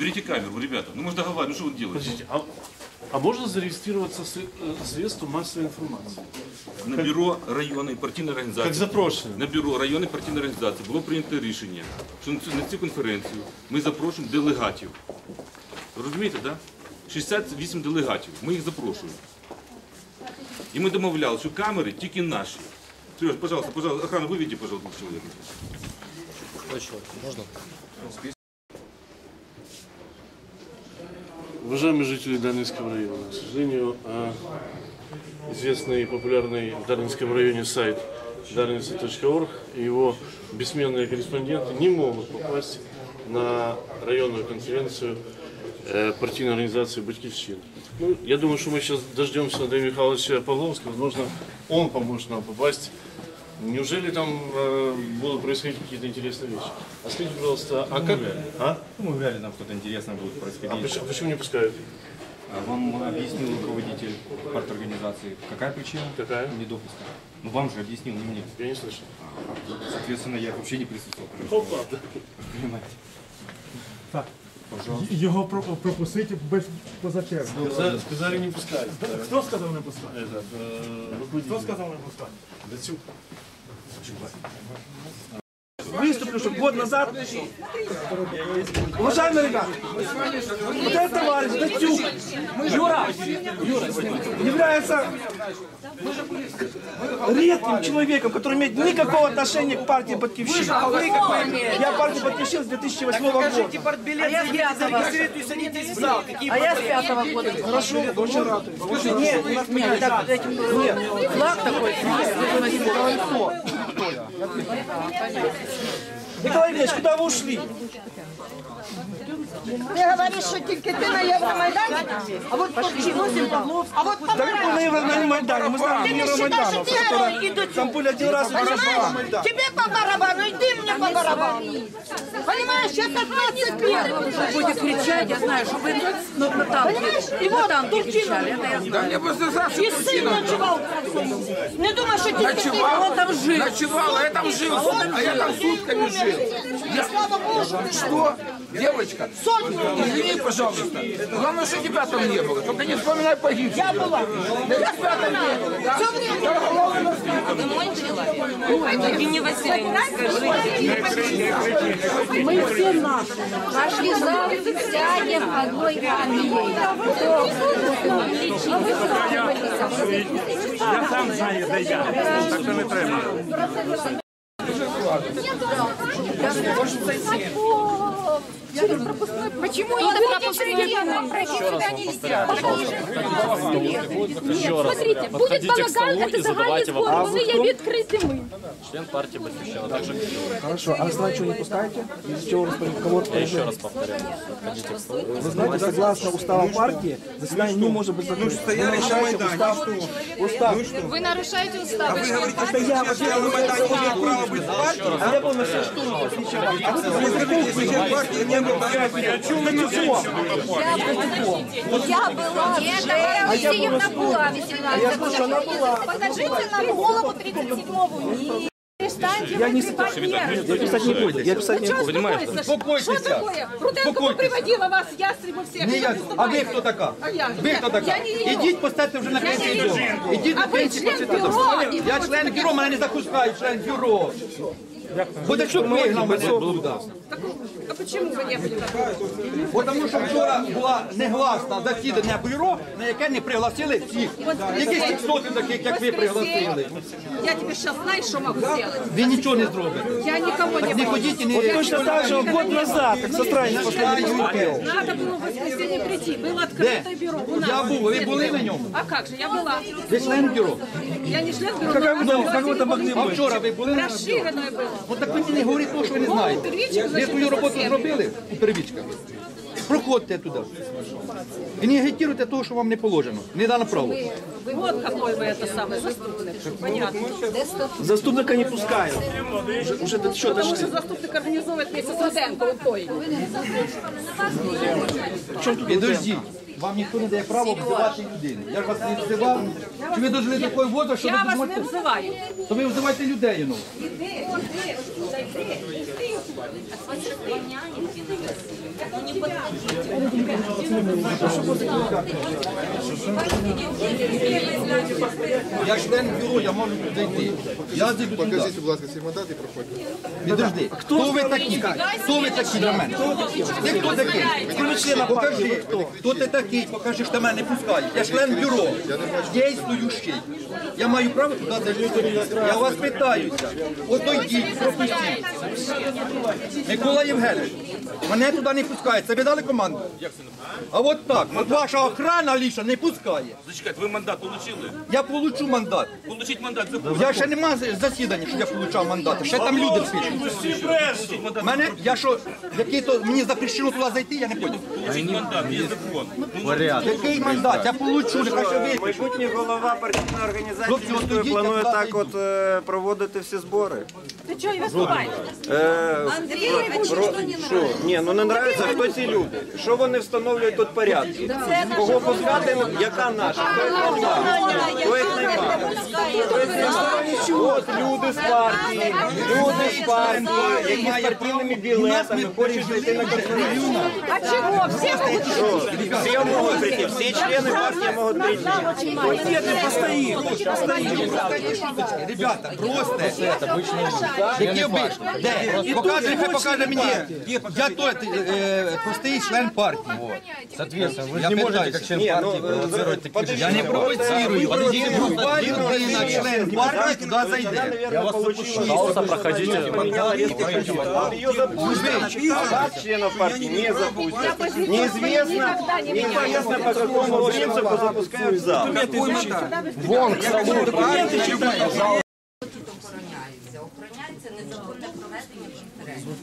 Берите камеру, ребята. Ну мы же договариваем, ну что вы делаете? Подождите, а, а можно зарегистрироваться в сре- э, средства массовой информации? На бюро районної партійної Как організації. запрошено. На бюро районної партійної організації було прийнято рішення, що на цю, на цю конференцію ми запрошуємо делегатів. Розумієте, так? Да? 68 делегатів. Ми їх запрошуємо. І ми домовляли, що камери тільки наші. Сереж, пожалуйста, пожалуйста, охрана, выведи, пожалуйста, человека. Уважаемые жители Дарницкого района, к сожалению, а, известный и популярный в Дарницком районе сайт darница.org и его бессменные корреспонденты не могут попасть на районную конференцию э, партийной организации «Батькивщина». Ну, я думаю, что мы сейчас дождемся Андрея Михайловича Павловского, возможно, он поможет нам попасть. Неужели там э, будут происходить какие-то интересные вещи? А скажите, пожалуйста, а как... А? Ну, вряд ли нам что-то интересное будет А происходить. почему, почему не пускают? А Вам объяснил руководитель парторганизации, какая причина Какая? недопуска? Ну, вам же объяснил, не мне. Я не слышал. Соответственно, я вообще не присутствовал. Опа. Понимаете? Його про- пропустити без позачерги. Сказали, сказали не пускать. Хто сказав не пускати? Этот, э. Хто сказав не пускати? Дацюк. Выступлю, что год назад... Уважаемые ребята, вот этот товарищ Датюк, Юра, является редким человеком, который имеет никакого отношения к партии Батькивщина. А вы какое имеете? Я партию Батькивщина с 2008 года. А я с пятого. А я с пятого года. Хорошо, очень рад. Нет, Нет, так, этим Нет. флаг такой. Николай Ильич, куда вы ушли? Ти говориш, що тільки ти на Євромайдані? А от пошли, а от Да как вы на Евромайдане? Мы знаем Ти не вважаєш, що Евромайданов, ті герої йдуть. там были один раз и прошел Понимаешь? Майдан. Тебе по барабану, йди мені по барабану. Понимаешь, я 15 лет. Будет кричать, я знаю, что вы на, на танке, на танке кричали, это я знаю. І син ночував. Не думай, що тільки ти. А он там жил. Ночевал, а я там жил, а я там сутками жил. Я, слава Богу, що Что? Девочка, извини, пожалуйста. Главное, что тебя там не было. Только не вспоминай погибших. Я была. Да я тебя там не было, да? Евгения Васильевна, Мы все наши. Пошли в зал, сядем одной армией. Я сам знаю, де я. Так що не треба. Почему я пропускаю? Пройти сюда нельзя. Нет, смотрите, будет балаган, это загальний збор, вони є відкритими. Член партии Батьковщина. Также Хорошо, а основание чего не пускаете? Из чего распоряжение? Кого я еще раз повторяю. Отходите к столу. Вы знаете, согласно уставу партии, заседание не может быть закрыто. стояли на Майдане, Устав. Ви нарушаєте устав. Это я вообще право быть в партии. а я был на все штурмах, ничего. А вы Вы в партии не было. Я була вже. Алексеевна була 18 года. Покажите нам голову 37-го. Я не Я писать не буду. Я писать не буду. Понимаешь? Что такое? Руденко приводила вас, ястребу всех. Не я. А ви хто така? А я? Ви хто така? уже. Ідіть, поставте вже на пенсію Идите Ідіть на пенсію Я член бюро, мене не запускають, член бюро. Бодачук вигнав мене оттуда. А чому ви не приїхали? Бо тому що вчора була негласна засідання бюро, на яке не пригласили всіх. Яких тих сотень таких, як ви пригласили. Я тебе сейчас знаешь, что могу сделать? Ви нічого не зробите. Я никого не Не буду. ходіть і не... Точно так же год назад, как со страницы последний успел. Надо было в воскресенье прийти. Было открытое бюро у нас. Я був, ви були на ньому? А как же, я была. Ви член бюро. Я не член бюро, Как, но вы там- как вы там могли А быть? вчора ви були на бюро? расширенное было. От так ви не говорите того, що ви не знаєте. первичок, Ви значить, свою роботу зовсім. зробили у первічках. Проходьте туди. І не агітуйте того, що вам не положено. Не дано право. Вот какой вы это самое заступник. Понятно. Заступника не пускают. Уже, уже до что Потому дошли? что заступник организовывает вместе с Руденко вот той. Підождіть. Вам ніхто не дає право взивати людини. Я ж вас не взивав. Чи ви дожили до такої воду, що ви Я вас не обзываю. То ви взивайте людей. Ну. Я член бюро, я можу туди. Я зайду. Покажіть, будь ласка, свій мандат і проходьте. Підожди, хто ви такі? Хто ви такі для мене? Ти хто такий? Покажи, хто ти такий, покажи, що мене не пускають. Я член бюро, дійствуючий. Я маю право туди зайти. Я вас питаюся. От дойдіть, пропустіть. Микола Євгенович, мене туди не пускають. Це ви дали команду? А от так, от ваша охрана ліша не пускає. Зачекайте, ви мандат отримали? Я получу мандат. Получіть мандат, заходьте. Я ще нема засідання, що я получав мандати. Ще там люди пишуть. Мене, я що, який то мені запрещено туди зайти, я не понял. Получіть мандат, є закон. Який мандат? Я получу, нехай ще ви. Майбутній голова партійної організації Хлопці, планує так от е, проводити всі збори. Ты что, и выступаешь? Е, Андрей, про- що? Ні, ну не нравиться, хто ці люди. Що вони встановлюють тут порядки? Кого пускати, яка наша? От люди з партії, люди з партії, які з партійними білетами хочуть зайти на конференцію. А чего? Все Що? Всі можуть прийти, всі члени партії можуть прийти. Ребята, просто. Які обичні? Де? Покажи, хай покаже мені. Я той е, простий член партії. Соответственно, ви не можете, як член Ні, ну, е, Я не провоцирую. Люба людина, член партії, туди зайде. Я вас получу. Пожалуйста, проходите. Ее запустят. А вас, членов партии, не запустят. Неизвестно, неизвестно по какому принципу запускают в зал. Вон, к столу. охороняються. Охороняється незаконне проведення конференції.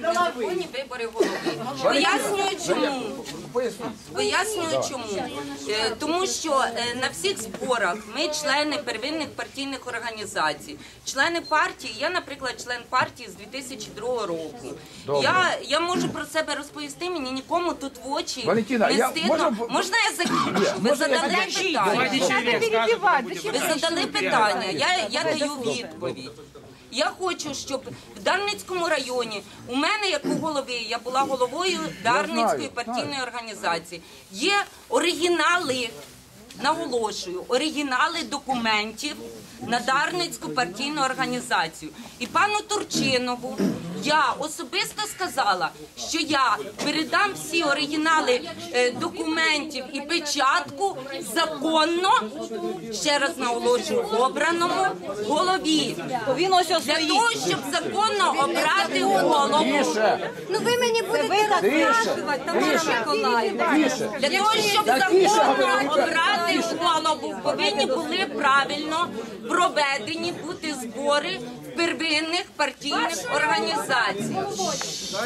Незаконні вибори голови. Пояснюю чому. Пояснюю чому. Е, Тому що е, на всіх зборах ми члени первинних партійних організацій. Члени партії, я, наприклад, член партії з 2002 року. Я, я можу про себе розповісти, мені нікому тут в очі Валентина, не я- стидно. можна- Можна я закінчу? Ви задали питання. Ви задали питання, я, я даю відповідь. Я хочу, щоб в Дарницькому районі у мене, як у голови, я була головою Дарницької партійної організації. Є оригінали, наголошую, оригінали документів на Дарницьку партійну організацію. І пану Турчинову я особисто сказала, що я передам всі оригінали е, документів і печатку законно, ще раз наголошую, обраному голові. Він ось Для того, щоб законно обрати голову. Ну вы меня будете расспрашивать, Тамара Миколаївна. Для того, щоб законно обрати голову, повинні були правильно проведені бути збори первинних партійних організацій.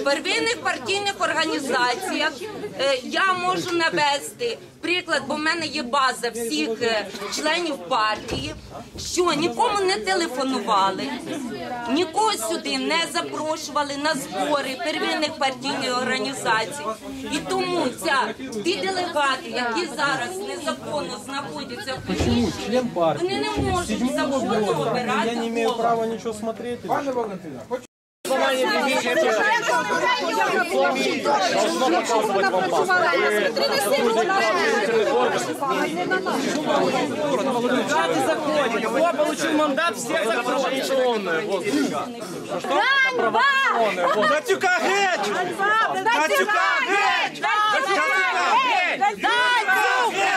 В первинних партійних організаціях я можу навести приклад, бо в мене є база всіх е, членів партії, що нікому не телефонували, нікого сюди не запрошували на збори первинних партійних організацій. І тому ця ті делегати, які зараз незаконно знаходяться в приміщенні, вони не можуть законно обирати голову. права ничего смотреть. Пане Валентина, хоч получил мандат, всех закроют. Ганьба! Батюка геть! Батюка геть! Батюка геть! Батюка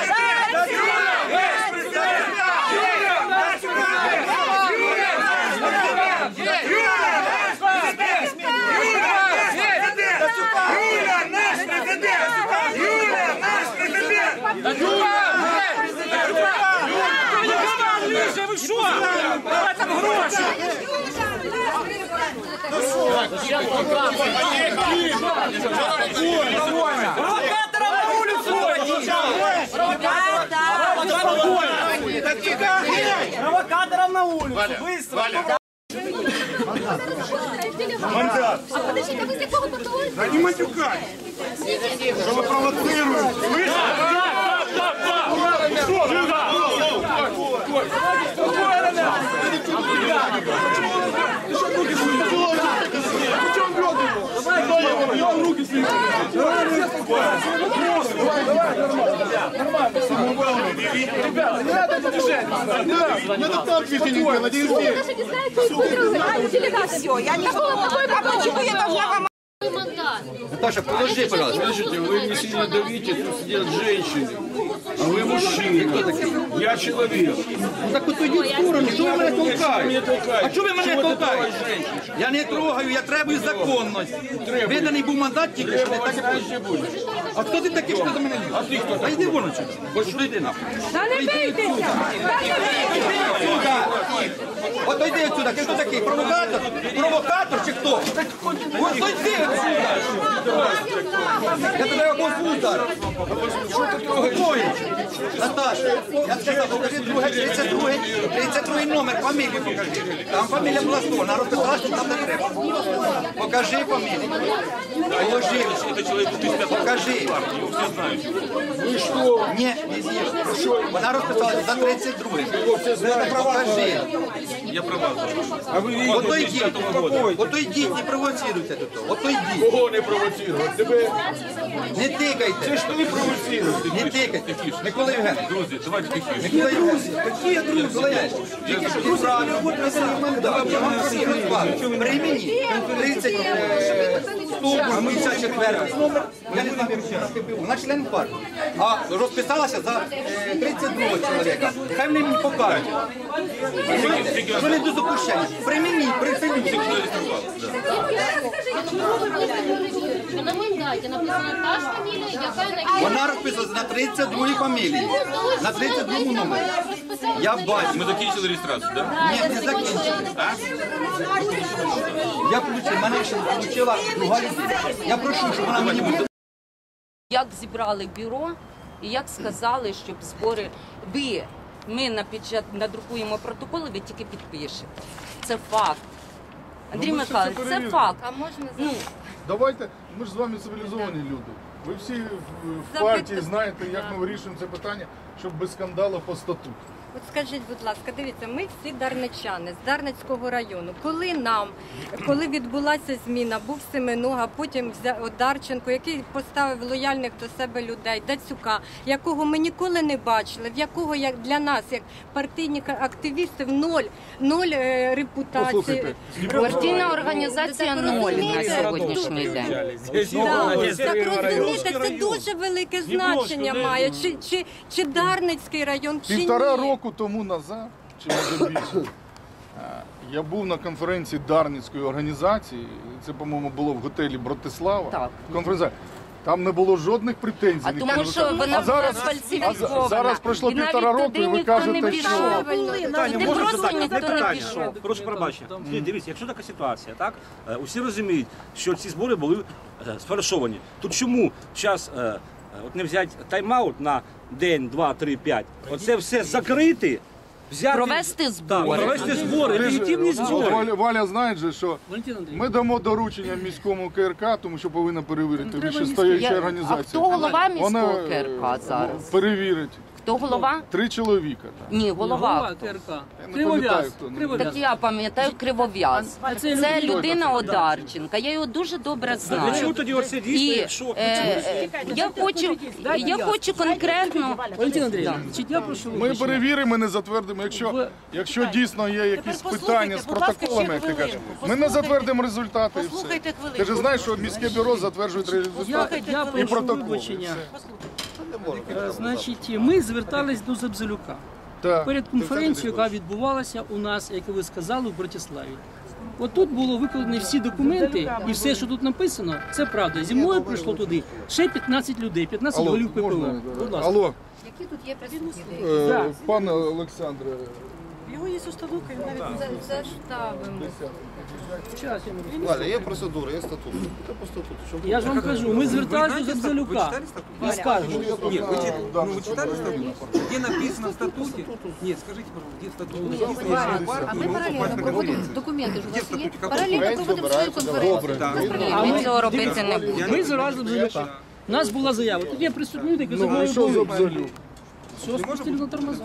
Провокаторов на улицу выводите! Батюка геть! Провокаторов на улицу! Быстро! Мандат. А подождите, вы с какого потолка? Да не матюкай! Що ви провоцируєте? Спокойно! Ребята, не надо движение. Не надо. Не надо так движение делать. Один день. Все, я не А почему я должна вам Наташа, положи, пожалуйста. Слушайте, вы не сильно давите, тут сидят женщины. А вы мужчина. Я человек. Ну так от йдіть в сторону, що ви мене толкаєте? А чого ви мене толкаєте? Я не трогаю, я требую законності. Виданий був мандат тільки, що не так і буде. А хто ти такий, що ти до мене лізеш? А ти хто? А йди вон отсюди. Ось сюди йди нахуй. Та не бийтеся! Ото йди отсюди, ти хто такий? Провокатор? Провокатор чи хто? Ось йди отсюди. Я тебе якось удар. Що ти трогаєш? Наташа, я сказав, покажи друге, 32, 32 номер, фамілію покажи. Там фамілія була 100, народ розписала, що там не треба. Покажи фамілію. Положи. Це чоловік 35 Покажи. Ну що? Ні, не з'їж. Вона розписалася за 32. Покажи. Я права. А вы видите, Ото йдіть, ото йдіть, не провоцируйте тут. Ото йдіть. кого не провоцировать? Тебе Не тикайте. ж не провоцирует? Не тикайте. Микола Євгенович. Друзі, давайте тихіше. Микола Євгенович. Які друзі? Тільки що правильно. Давай, я вам розкладу. При мені 30 е, стовбур, 54 номер. Я не знаю. Вона член партії. А розписалася за е, 32 чоловіка. Хай вони мені покажуть. Що не до запущення? При мені, при селю. На мандаті написана та ж фамілія, яка на Вона розписалася на 32 фамілії. На 32 номері. Я бачу. Ми закінчили реєстрацію, так? Ні, не закінчили. Я получив, мене ще не друга людина. Я прошу, щоб вона мені буде. Як зібрали бюро і як сказали, щоб збори ви. Ми напечат... надрукуємо протоколи, ви тільки підпишете. Це факт. Андрій Ну, ще Михайлович, це це факт. А можна Ну, Давайте, ми ж з вами цивілізовані люди. Ви всі в, в партії знаєте, як ми вирішуємо це питання, щоб без скандалу по статуту. От скажіть, будь ласка, дивіться, ми всі дарничани з Дарницького району. Коли нам, коли відбулася зміна, був Семенога, потім взя- от Дарченко, який поставив лояльних до себе людей, Дацюка, якого ми ніколи не бачили, в якого як для нас, як партійних активістів, ноль, ноль е, репутації. Партійна організація ноль на сьогоднішній день. Так, так розумієте, це дуже велике значення має. Чи, чи, чи Дарницький район, чи ні. Року тому назад, чи може більше, я був на конференції Дарницької організації. Це, по-моєму, було в готелі Братислава. Так. Конференція. Там не було жодних претензій. А тому не що вона а зараз, була а зараз пройшло І навіть півтора року, і ви ніхто не кажете, пішов. що Питання Туди можна просто задати? ніхто не питання. пішов. Прошу пробачення. Ні, Дивіться, якщо така ситуація, так е, усі розуміють, що ці збори були е, сфальшовані. То чому час е, от не взяти тайм-аут на день, два, три, п'ять? Оце все закрити, взяти Провести Так, збори. провести збори, легітимні збори. Валя, Валя знає же, що Валентин Андрійович, ми дамо доручення міському КРК, тому що повинна перевірити треба вищестояча Я- організація. А хто голова міського Вона КРК е, зараз? перевірить. Хто голова? Три чоловіка. там. Ні, голова. Не пам'ятаю, Кривов'яз. хто. ну, Так я пам'ятаю Кривов'яз. А це Це людина- людина Одарченка. Я його дуже добре знаю. тоді оце дійсно, І якщо... е, е, я хочу, я хочу конкретно. Валентин Андрійович, значить, я прошу Ми вибачення. перевіримо, не затвердимо. Якщо, якщо дійсно є якісь питання з протоколами, як ти кажеш, ми не затвердимо результати і все. Ти ж знаєш, що міське бюро затверджує Я, результати я і прошу протоколи. вибачення. Все. Е, Значить, ми звертались до Забзелюка перед конференцією, яка відбувалася у нас, як ви сказали, в Братиславі. От тут було викладені всі документи, і все, що тут написано, це правда. Зі мною прийшло туди ще 15 людей, 15 Алло, голів ППО. Будь ласка. Алло, Які тут є присутні? е, пане Олександре, Його є установка, він навіть можу. Валя, є процедура, є статут. Це по статуту. Що Я ж вам кажу, ми зверталися до Забзелюка. І скажемо. Нет, вы, чит- ну, вы читали статут? Где написано в статуте? Нет, скажите, пожалуйста, где в статуте? А ми паралельно проводимо документи ж у вас є. Паралельно проводимо свою конференцію. добре. А ми цього робити не будемо. Ми зараз Забзелюка. У нас була заява. Тут є присутні люди, які за Ну, а мною що за були. абсолют? Все спустили на тормоза.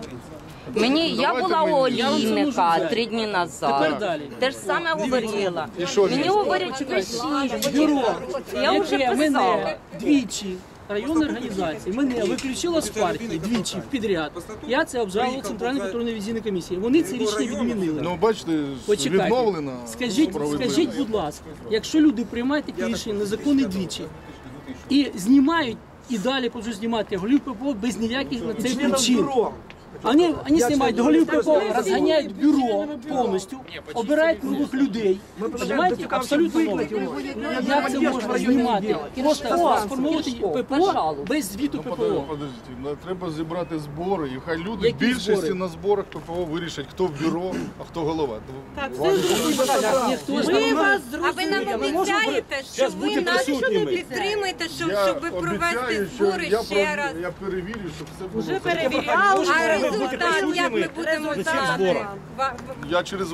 Мені я Давайте була ми- у Я вам це можу Олійника взяти. три дні Тепер назад. далі. Те ж саме говорила. І що Мені він? говорять. Бюро, Я вже яке писала. мене двічі районної організації мене виключила з партії двічі підряд. Я це обжалував Центральній контрольно-візійній комісії. Вони це рішення відмінили. Ну, бачите, Почекайте. відновлена Скажіть, справедливість. скажіть, будь ласка, якщо люди приймають такі рішення незаконні двічі і знімають і далі продовжують знімати голів ППО без ніяких на це причин. Вони знімають голів ППО, розганяють бюро повністю, обирають нових людей. Понимаете? Абсолютно нових. Як це можна знімати? Просто сформувати ППО без звіту ППО. Подождіть, ну, треба зібрати збори, і хай люди Які більшості збори? на зборах ППО вирішать, хто в бюро, а хто голова. Так, Вам- Ми вас А ви нам обіцяєте, що ви нас підтримуєте, щоб, Я щоб провести обіцяю, що збори я, ще пров- раз. я перевірю, щоб все було. А результат, як ми будемо цих знати? Я через